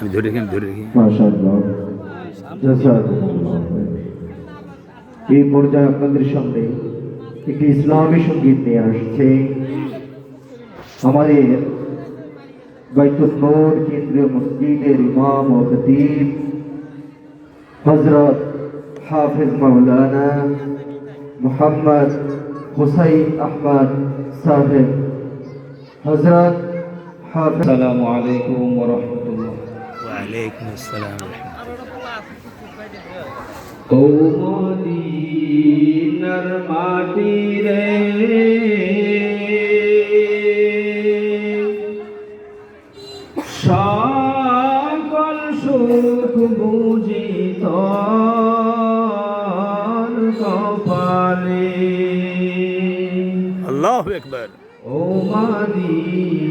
আমি ধরে রেখে আমি ধরে রেখে এই পর্যায়ে আপনাদের সামনে একটি ইসলামী সংগীত নিয়ে আসছে। আমাদের বাইতুল নূর কেন্দ্রীয় মসজিদের ইমাম ও খতিব হজরত হাফিজ মাওলানা মোহাম্মদ হুসাইন আহমদ সাহেব। হজরত হাফিজ আসসালামু আলাইকুম ওয়া রাহমাতুল্লাহ। ওয়ালাইকুম আসসালাম ও মদিনার মাটি রে সকল সুখ বুঝি তোর কপালে আল্লাহ একবার ও মদিনার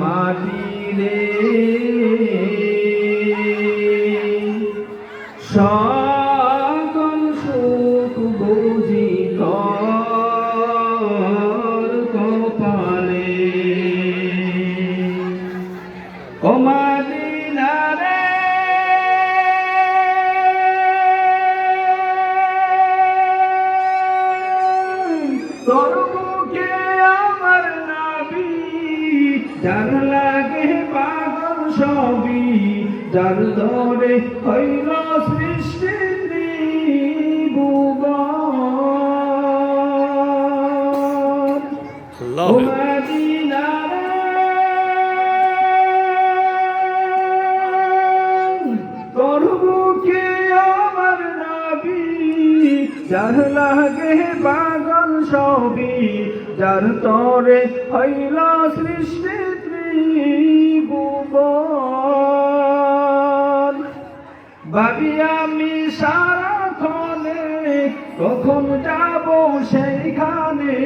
মাটি রে। সকল সুখ বুঝি কপালে। ও মদিনা রে তোর মুখে আমার নাবি যার যার ধরে হইল সৃষ্টি আমার নাবি যার লাগে পাগল সবই যার তরে হইল সৃষ্টি ত্রিভুবন। ভাবি আমি সারাক্ষণে কখন যাব সেইখানে?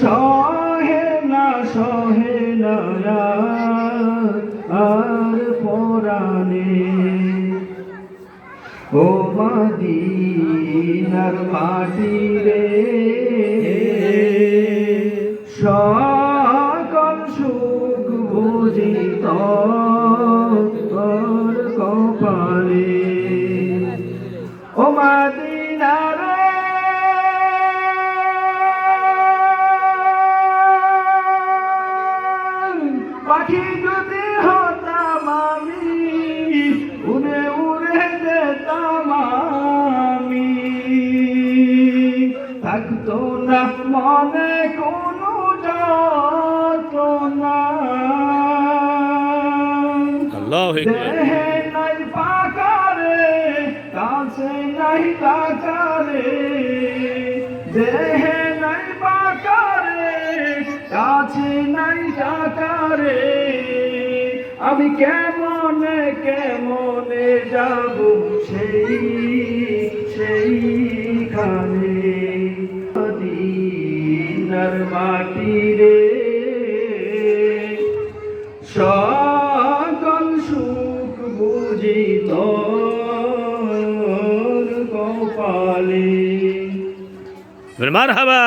সহে না সহে না আর পরাণে। ও মাদিনার মাটি রে আমি উড়ে উড়ে যেতাম আমি। থাকতো না মনে কোনো আল্লাহ একবার দেহে নাই পাকারে কাছে নাই টাকারে। দেহে নাই পাকারে কাছে নাই টাকারে। আমি কেমনে কেমনে যাব সেই, সেইখানে? মদিনার মাটি রে সকল সুখ বুঝি তোর কপালে। মার হাবা